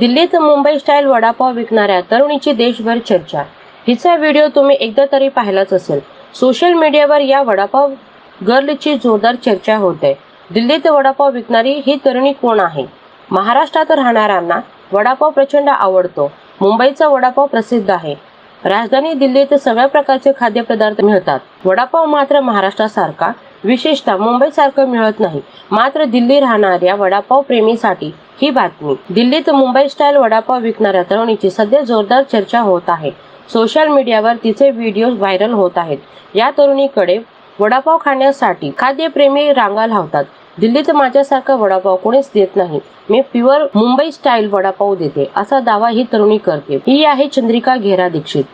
दिल्लीत मुंबई स्टाईल वडापाव विकणाऱ्या तरुणीची देशभर चर्चा. हिचा व्हिडिओ तुम्ही एकदा तरी पाहिलाच असेल. सोशल मीडियावर या वडापाव गर्लची जोरदार चर्चा होते. दिल्लीत वडापाव विकणारी ही तरुणी कोण आहे? महाराष्ट्रात राहणाऱ्यांना वडापाव प्रचंड आवडतो. मुंबईचा वडापाव प्रसिद्ध आहे. राजधानी दिल्लीत सगळ्या प्रकारचे खाद्यपदार्थ मिळतात. वडापाव मात्र महाराष्ट्रासारखा विशेषतः मुंबईसारखं मिळत नाही. मात्र दिल्ली राहणाऱ्या वडापाव प्रेमीसाठी ही बातमी. दिल्लीत मुंबई स्टाईल वडापाव विकणाऱ्या तरुणीची सध्या जोरदार चर्चा होत आहे. सोशल मीडियावर तिचे व्हिडिओ व्हायरल होत आहेत. या तरुणीकडे वडापाव खाण्यासाठी खाद्यप्रेमी रांगा लावतात. दिल्लीत माझ्यासारखा वडापाव कोणीच देत नाही. मी प्युअर मुंबई स्टाईल वडापाव देते असा दावा ही तरुणी करते. ही आहे चंद्रिका घेरा दीक्षित.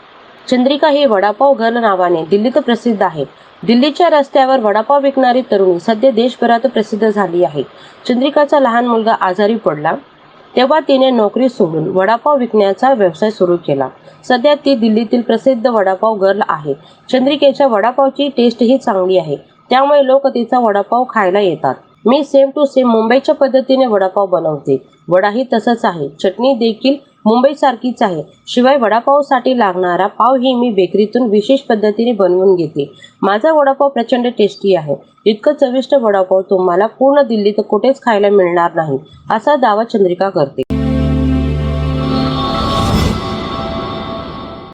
चंद्रिका ही वडापाव गर्ल नावाने दिल्लीत प्रसिद्ध आहे दिल्लीच्या रस्त्यावर वडापाव विकणारी तरुणी सध्या देशभरात प्रसिद्ध झाली आहे. चंद्रिकाचा लहान मुलगा आजारी पडला तेव्हा तिने नोकरी सोडून वडापाव विकण्याचा व्यवसाय सुरू केला. सध्या ती दिल्लीतील प्रसिद्ध वडापाव गर्ल आहे. चंद्रिकेच्या वडापावची टेस्ट ही चांगली आहे. त्यामुळे लोक तिचा वडापाव खायला येतात. मी सेम टू सेम मुंबईच्या पद्धतीने वडापाव बनवते. वडाही तसंच आहे. चटणी देखील मुंबई सारखीच आहे. शिवाय वडापावसाठी लागणारा पावही मी बेकरीतून विशेष पद्धतीने बनवून घेते. माझा वडापाव प्रचंड टेस्टी आहे. इतकं चविष्ट वडापाव तुम्हाला पूर्ण दिल्लीत कुठेच खायला मिळणार नाही असा दावा चंद्रिका करते.